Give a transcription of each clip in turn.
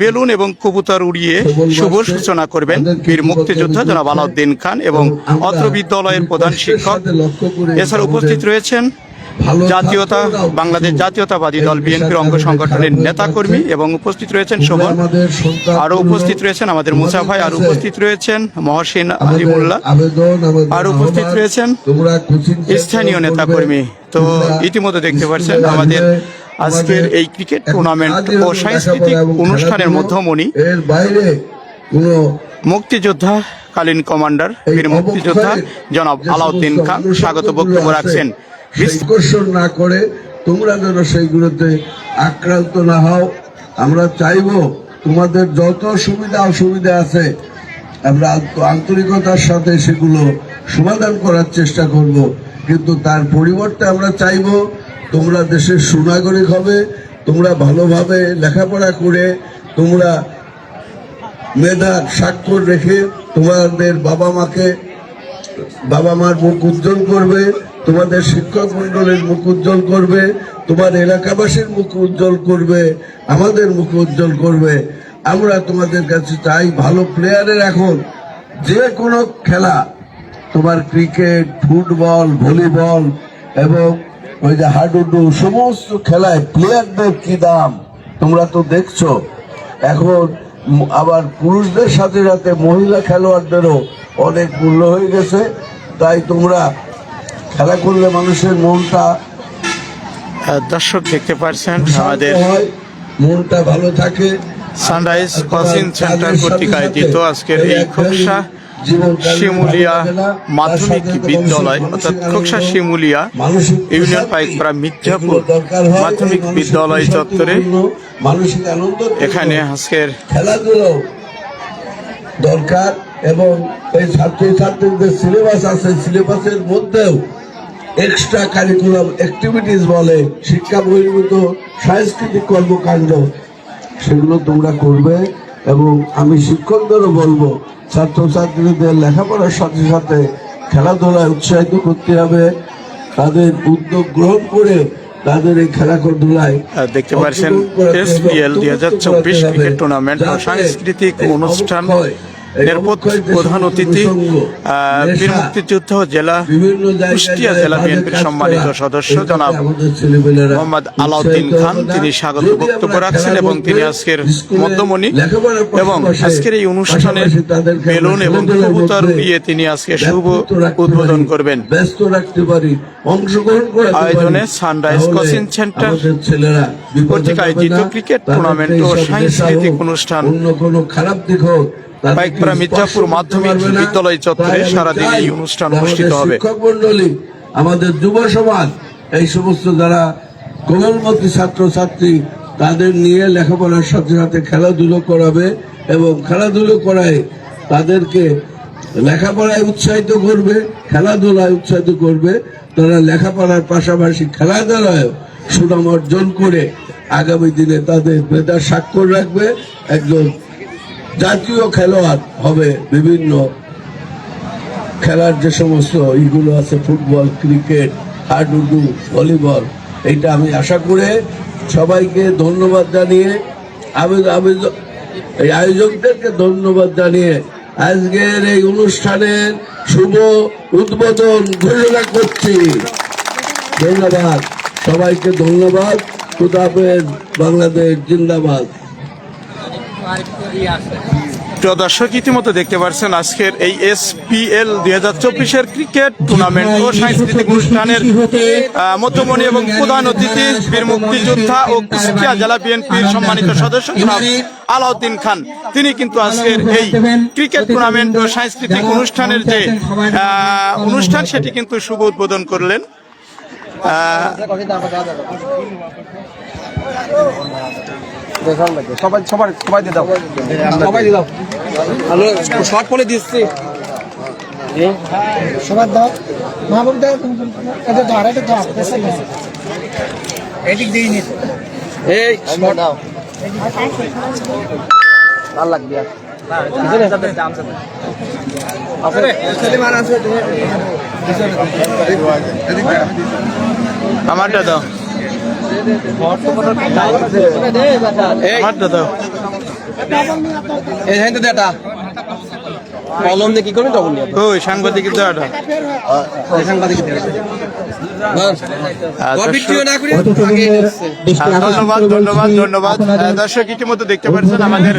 Balloon এবং কবুতর উড়িয়ে শুভ সূচনা করবেন বীর মুক্তিযোদ্ধা জনাব আলাউদ্দিন খান এবং অত্র বিদ্যালয়ের প্রধান শিক্ষক। এছাড়া উপস্থিত রয়েছেন জাতীয়তা বাংলাদেশ জাতীয়তাবাদী দল বিএনপির অঙ্গ সংগঠনের নেতাকর্মী এবং উপস্থিত রয়েছেন শোভন আরও উপস্থিত রয়েছেন আমাদের মুসা ভাই আর উপস্থিত রয়েছেন মহসিন আলিমুল্লাহ আর উপস্থিত রয়েছেন স্থানীয় নেতাকর্মী। তো ইতিমধ্যে দেখতে পাচ্ছেন আমাদের আজকের এই ক্রিকেট টুর্নামেন্ট ও সাংস্কৃতিক অনুষ্ঠানের। মধ্যমণি মুক্তিযোদ্ধা কালীন কমান্ডার বীর মুক্তিযোদ্ধা জনাব আলাউদ্দিন খান স্বাগত বক্তব্য রাখছেন আকর্ষণ না করে তোমরা যেন সেইগুলোতে আক্রান্ত না হও আমরা চাইব তোমাদের যত সুবিধা অসুবিধা আছে আমরা আন্তরিকতার সাথে সেগুলো সমাধান করার চেষ্টা করব কিন্তু তার পরিবর্তে আমরা চাইব তোমরা দেশের সুনাগরিক হবে, তোমরা ভালোভাবে লেখাপড়া করে, তোমরা মেধার স্বাক্ষর রেখে তোমাদের বাবা মাকে বাবা মার মুখ উজ্জ্বল করবে, তোমাদের শিক্ষক মন্ডলের মুখ উজ্জ্বল করবে, তোমার এলাকাবাসীর মুখ উজ্জ্বল করবে, আমাদের মুখ উজ্জ্বল করবে। আমরা তোমাদের কাছে চাই ভালো প্লেয়ারের এখন। যে কোনো খেলা, তোমার ক্রিকেট ফুটবল ভলিবল এবং ওই যে হাডুডু সমস্ত খেলায় প্লেয়ারদের কি দাম? তোমরা তো দেখছ। এখন আবার পুরুষদের সাথে সাথে মহিলা খেলোয়াড়দেরও অনেক মূল্য হয়ে গেছে। তাই তোমরা খেলা করলে মানুষের মনটা দর্শক দেখতে পাচ্ছেন শান্ত আমাদের মনটা ভালো থাকে। সানরাইজ কোচিং সেন্টার কর্তৃক আয়োজিত আজকের এই জীবনকালীন শিমুলিয়া মাধ্যমিক বিদ্যালয় অর্থাৎ খোকসা শিমুলিয়া ইউনিয়ন পাইকপাড়া মির্জাপুর। মাধ্যমিক বিদ্যালয় চত্বরে এখানে আজকের খেলাধুলো দরকার এবং এই ছাত্রছাত্রীদের সিলেবাস আছে সিলেবাসের মধ্যেও এক্সট্রা কারিকুলাম অ্যাক্টিভিটিস বলে শিক্ষা বহির্ভূত সাংস্কৃতিক কর্মকাণ্ড সেগুলো তোমরা করবে এবং আমি শিক্ষকদেরও বলব ছাত্রছাত্রীদের লেখাপড়ার সাথে সাথে খেলাধুলায় উৎসাহিত করতে হবে তাদের উদ্যোগ গ্রহণ করে তাদের এই খেলাধুলায় দেখতে পাচ্ছেন এসপিএল দুই হাজার চব্বিশ ক্রিকেট টুর্নামেন্ট সাংস্কৃতিক অনুষ্ঠান অবক্ষয়, এই এর অবক্ষয় যে প্রধান অতিথি বীর মুক্তিযোদ্ধা জেলা কুষ্টিয়া জেলা বিএনপির সম্মানিত সদস্য জনাব মোহাম্মদ আলাউদ্দিন খান তিনি স্বাগত বক্তব্য রাখছেন এবং তিনি আজকের মধ্যমণি। এবং আজকের এই অনুষ্ঠানের পাশাপাশি বেলুন এবং কবুতর উড়িয়ে তিনি আজকে শুভ উদ্বোধন করবেন। ব্যস্ত রাখতে পারি অংশগ্রহণ আয়োজনে সানরাইজ কোচিং সেন্টার কর্তৃক আয়োজিত ক্রিকেট টুর্নামেন্ট ও সাংস্কৃতিক অনুষ্ঠান অন্য কোনো খারাপ দিক হোক মির্জাপুর মাধ্যমিক বিদ্যালয় চত্বরে সারাদিন এই অনুষ্ঠান অনুষ্ঠিত হবে। শিক্ষক আমাদের যুব সমাজ, এই সমস্ত যারা কোমলমতি ছাত্র ছাত্রী তাদের নিয়ে লেখাপড়ার সাথে সাথে খেলাধুলো করাবে এবং খেলাধুলো করায় তাদেরকে লেখাপড়ায় উৎসাহিত করবে, খেলাধুলায় উৎসাহিত করবে তারা লেখাপড়ার পাশাপাশি খেলাধুলায় সুনাম অর্জন করে আগামী দিনে তাদের মেধার স্বাক্ষর রাখবে একজন জাতীয় খেলোয়াড় হবে বিভিন্ন খেলার যে সমস্ত ইগুলো আছে, ফুটবল, ক্রিকেট, হাডুডু, ভলিবল, এইটা আমি আশা করে সবাইকে ধন্যবাদ জানিয়ে আবেদন আবেদ- এই আয়োজকদেরকে ধন্যবাদ জানিয়ে আজকের এই অনুষ্ঠানের শুভ উদ্বোধন ঘোষণা করছি। ধন্যবাদ। সবাইকে ধন্যবাদ। খুদাফেজ বাংলাদেশ জিন্দাবাদ। প্রিয় দর্শক ইতিমধ্যে দেখতে পাচ্ছেন আজকের এই এস পি এল দুই হাজার চব্বিশের ক্রিকেট টুর্নামেন্ট ও সাংস্কৃতিক অনুষ্ঠানের আহ, মধ্যমণি এবং প্রধান অতিথি বীর মুক্তিযোদ্ধা ও কুষ্টিয়া জেলা বিএনপির সম্মানিত সদস্য আলাউদ্দিন খান। তিনি কিন্তু আজকের এই ক্রিকেট টুর্নামেন্ট ও সাংস্কৃতিক অনুষ্ঠানের যে অনুষ্ঠান সেটি কিন্তু শুভ উদ্বোধন করলেন। সবাই সবার সবাই দিয়ে দাও। সবাই দিয়ে দাও। শর্ট করে দিচ্ছি। সবার দাও। মাহবুব দাও এটা ধর এটা ধর এদিক দিয়ে নিতে এই শর্ট। দাও। ভালো লাগবে আর। আমারটা দাও। আমারটা দাও এই কলম দিয়ে কি করবি তখন ওই সাংবাদিক দাওয়াটা সাংবাদিক বিক্রিও না করি ধন্যবাদ ধন্যবাদ ধন্যবাদ। দর্শক ইতিমধ্যে দেখতে পাচ্ছেন আমাদের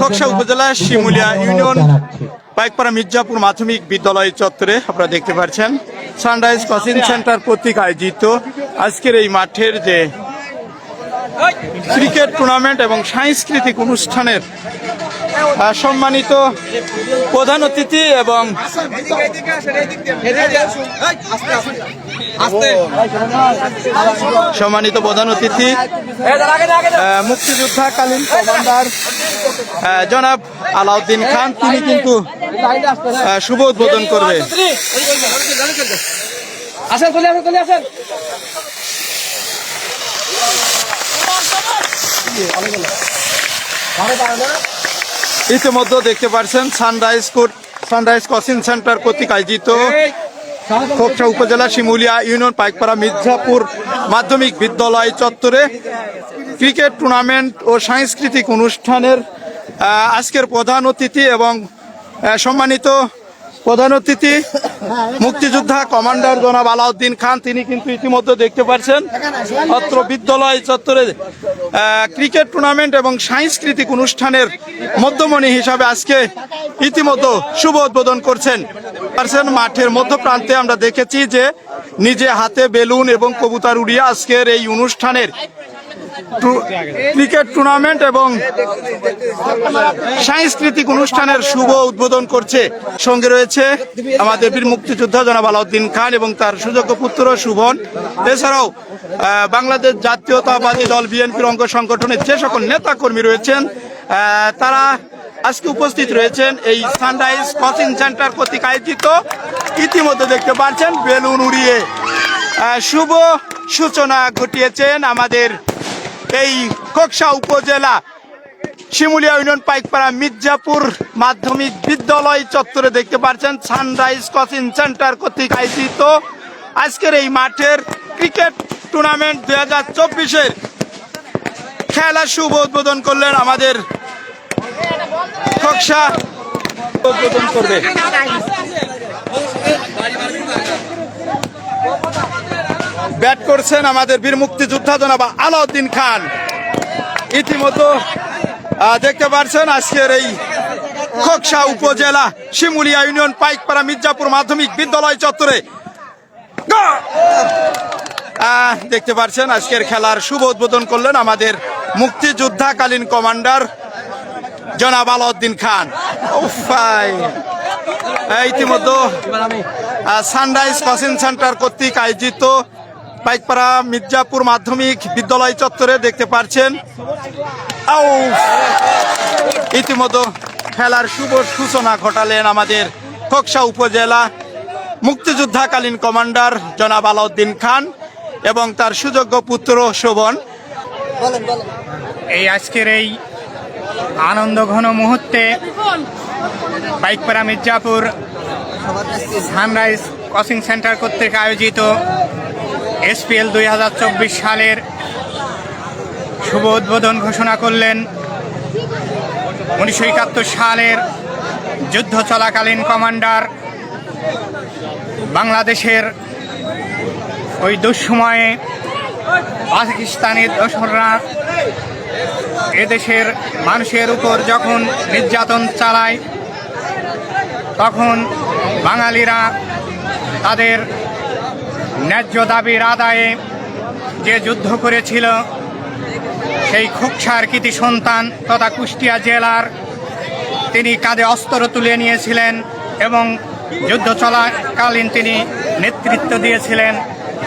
খোকসা উপজেলা শিমুলিয়া ইউনিয়ন পাইকপাড়া মির্জাপুর মাধ্যমিক বিদ্যালয় চত্বরে আপনারা দেখতে পাচ্ছেন সানরাইজ কোচিং সেন্টার কর্তৃক আয়োজিত। আজকের এই মাঠের যে ক্রিকেট টুর্নামেন্ট এবং সাংস্কৃতিক অনুষ্ঠানের সম্মানিত প্রধান অতিথি এবং সম্মানিত প্রধান অতিথি মুক্তিযোদ্ধাকালীন কমান্ডার জনাব আলাউদ্দিন খান। তিনি কিন্তু শুভ উদ্বোধন করবে। আসেন চলে আসেন চলে আসেন। ইতিমধ্যে দেখতে পাচ্ছেন sunrise court sunrise coaching centre কর্তৃক আয়োজিত খোকসা উপজেলা শিমুলিয়া ইউনিয়ন পাইকপাড়া মির্জাপুর মাধ্যমিক বিদ্যালয় চত্বরে ক্রিকেট টুর্নামেন্ট ও সাংস্কৃতিক অনুষ্ঠানের আজকের প্রধান অতিথি এবং সম্মানিত প্রধান অতিথি, মুক্তিযোদ্ধা কমান্ডার জনাব আলাউদ্দিন খান, তিনি কিন্তু ইতিমধ্যে দেখতে পাচ্ছেন অত্র বিদ্যালয় চত্বরে ক্রিকেট টুর্নামেন্ট এবং সাংস্কৃতিক অনুষ্ঠানের মধ্যমণি হিসাবে আজকে ইতিমধ্যে শুভ উদ্বোধন করছেন। পারছেন মাঠের মধ্য প্রান্তে আমরা দেখেছি যে নিজে হাতে বেলুন এবং কবুতার উড়িয়ে আজকের এই অনুষ্ঠানের ক্রিকেট টুর্নামেন্ট এবং সাংস্কৃতিক অনুষ্ঠানের শুভ উদ্বোধন করছে। সঙ্গে রয়েছে আমাদের বীর মুক্তিযোদ্ধা জনাব আলাউদ্দিন খান এবং তার সুযোগ্য পুত্র শুভন এছাড়াও বাংলাদেশ জাতীয়তাবাদী দল বিএনপির অঙ্গ সংগঠনের যে সকল নেতা কর্মী রয়েছেন তারা আজকে উপস্থিত রয়েছেন এই সানরাইজ কোচিং সেন্টার কর্তৃক আয়োজিত। ইতিমধ্যে দেখতে পাচ্ছেন বেলুন উড়িয়ে শুভ সূচনা ঘটিয়েছেন আমাদের এই খোকসা উপজেলা শিমুলিয়া ইউনিয়ন পাইকপাড়া মির্জাপুর মাধ্যমিক বিদ্যালয় চত্বরে দেখতে পাচ্ছেন সানরাইজ কোচিং সেন্টার কর্তৃক আয়োজিত আজকের এই মাঠের ক্রিকেট টুর্নামেন্ট দুই হাজার চব্বিশের খেলা শুভ উদ্বোধন করলেন আমাদের খোকসা উদ্বোধন করবে। ব্যাট করছেন আমাদের বীর মুক্তিযোদ্ধা জনাব আলাউদ্দিন খান। ইতিমধ্যে দেখতে পাচ্ছেন আজকের এই খোকসা উপজেলা শিমুলিয়া ইউনিয়ন পাইকপাড়া মির্জাপুর মাধ্যমিক বিদ্যালয় চত্বরে। দেখতে পাচ্ছেন আজকের খেলার শুভ উদ্বোধন করলেন আমাদের মুক্তিযোদ্ধাকালীন কমান্ডার জনাব আলাউদ্দিন খান। ইতিমধ্যে সানরাইজ কোচিং সেন্টার কর্তৃক আয়োজিত পাইকপাড়া মির্জাপুর মাধ্যমিক বিদ্যালয় চত্বরে দেখতে পাচ্ছেন! ইতিমধ্যে খেলার শুভ সূচনা ঘটালেন আমাদের খোকসা উপজেলা মুক্তিযোদ্ধাকালীন কমান্ডার জনাব আলাউদ্দিন খান এবং তার সুযোগ্য পুত্র শোভন এই আজকের এই আনন্দ ঘন মুহূর্তে Baikpara Mirzapur sunrise coaching centre কর্তৃক আয়োজিত এসপিএল দুই হাজার চব্বিশ সালের শুভ উদ্বোধন ঘোষণা করলেন। উনিশশো একাত্তর সালের যুদ্ধ চলাকালীন কমান্ডার বাংলাদেশের ওই দুঃসময়ে পাকিস্তানের দোসররা এদেশের মানুষের উপর যখন নির্যাতন চালায়, তখন বাঙালিরা তাদের ন্যায্য দাবির আদায়ে যে যুদ্ধ করেছিল, সেই খুকসার কৃতি সন্তান তথা কুষ্টিয়া জেলার তিনি কাঁধে অস্ত্র তুলে নিয়েছিলেন এবং যুদ্ধ চলাকালীন তিনি নেতৃত্ব দিয়েছিলেন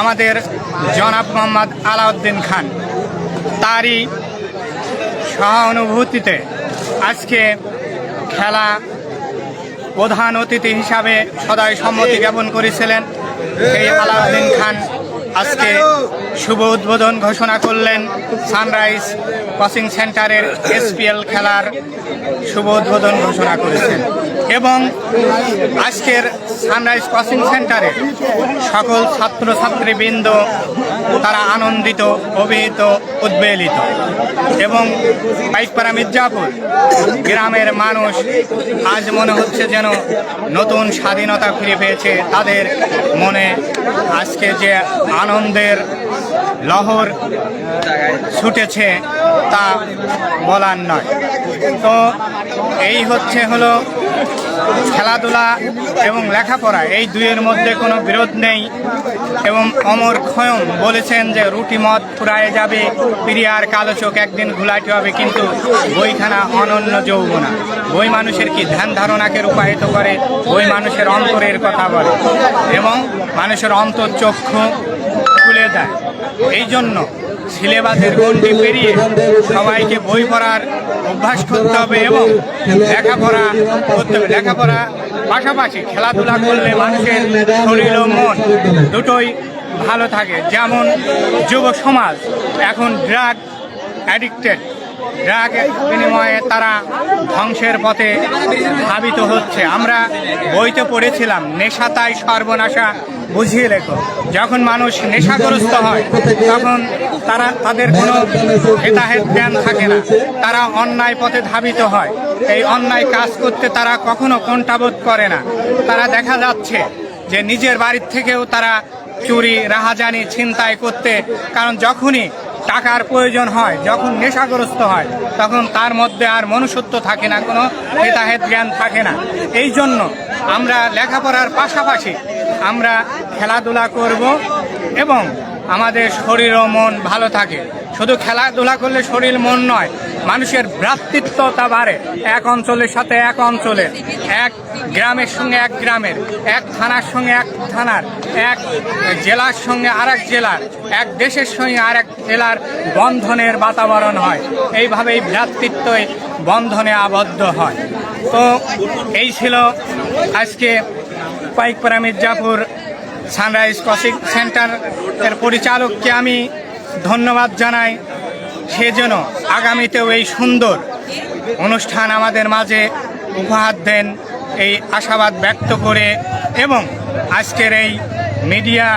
আমাদের জনাব মোহাম্মদ আলাউদ্দিন খান। তারই সহানুভূতিতে আজকে খেলা প্রধান অতিথি হিসাবে সদাই সম্মতি জ্ঞাপন করেছিলেন। সেই আলাউদ্দিন খান আজকে শুভ উদ্বোধন ঘোষণা করলেন সানরাইজ কোচিং সেন্টারের এসপিএল খেলার শুভ উদ্বোধন ঘোষণা করেছেন। এবং আজকের সানরাইজ কোচিং সেন্টারে সকল ছাত্রছাত্রীবৃন্দ, তারা আনন্দিত, অভিহিত, উদ্বেলিত। এবং বাইকপাড়া মির্জাপুর গ্রামের মানুষ আজ মনে হচ্ছে যেন নতুন স্বাধীনতা ফিরে পেয়েছে তাদের মনে। আজকে যে আনন্দের লহর ছুটেছে তা বলার নয়। তো এই হচ্ছে হলো খেলাধুলা এবং লেখাপড়া, এই দুইয়ের মধ্যে কোনো বিরোধ নেই। এবং অমর খয়ম বলেছেন যে রুটি মদ ফুরায়ে যাবে পিরিয়ার কালো চোখ একদিন ঘুলাইতে হবে, কিন্তু বইখানা অনন্য যৌবনা। বই মানুষের কি ধ্যান ধারণাকে রূপায়িত করে? বই মানুষের অন্তরের কথা বলে। এবং মানুষের অন্তর চক্ষু খুলে দেয়। এই জন্য সিলেবাসের গণ্ডি পেরিয়ে সবাইকে বই পড়ার অভ্যাস করতে হবে এবং লেখাপড়া করতে হবে। লেখাপড়া পাশাপাশি খেলাধুলা করলে মানুষের শরীর ও মন দুটোই ভালো থাকে। যেমন যুব সমাজ এখন ড্রাগ অ্যাডিক্টেড ড্রাগ বিনিময়ে তারা ধ্বংসের পথে ধাবিত হচ্ছে। আমরা বইতে পড়েছিলাম, নেশা তাই সর্বনাশা, বুঝিয়ে লেখো। যখন মানুষ নেশাগ্রস্ত হয়, তখন তারা, তাদের কোনো হেতাহেত জ্ঞান থাকে না। তারা অন্যায় পথে ধাবিত হয়। এই অন্যায় কাজ করতে তারা কখনো কোনটাবোধ করে না। তারা দেখা যাচ্ছে যে নিজের বাড়ির থেকেও তারা চুরি, রাহাজানি, ছিনতাই করতে, কারণ যখনই টাকার প্রয়োজন হয়, যখন নেশাগ্রস্ত হয়, তখন তার মধ্যে আর মনুষ্যত্ব থাকে না, কোনো হেতাহেত জ্ঞান থাকে না। এই জন্য আমরা লেখাপড়ার পাশাপাশি আমরা খেলাধুলা করব এবং আমাদের শরীর ও মন ভালো থাকে। শুধু খেলাধুলা করলে শরীর মন নয় মানুষের ভ্রাতৃত্বতা বাড়ে। এক অঞ্চলের সাথে এক অঞ্চলের। এক গ্রামের সঙ্গে এক গ্রামের। এক থানার সঙ্গে এক থানার। এক জেলার সঙ্গে আরেক জেলার। এক দেশের সঙ্গে আরেক জেলার বন্ধনের বাতাবরণ হয়। এইভাবেই ভ্রাতৃত্বই বন্ধনে আবদ্ধ হয়। তো এই ছিল আজকে Paikpara Mirzapur sunrise coaching centre এর পরিচালককে আমি ধন্যবাদ জানাই। সে যেন আগামীতেও এই সুন্দর অনুষ্ঠান আমাদের মাঝে উপহার দেন এই আশাবাদ ব্যক্ত করে এবং আজকের এই মিডিয়া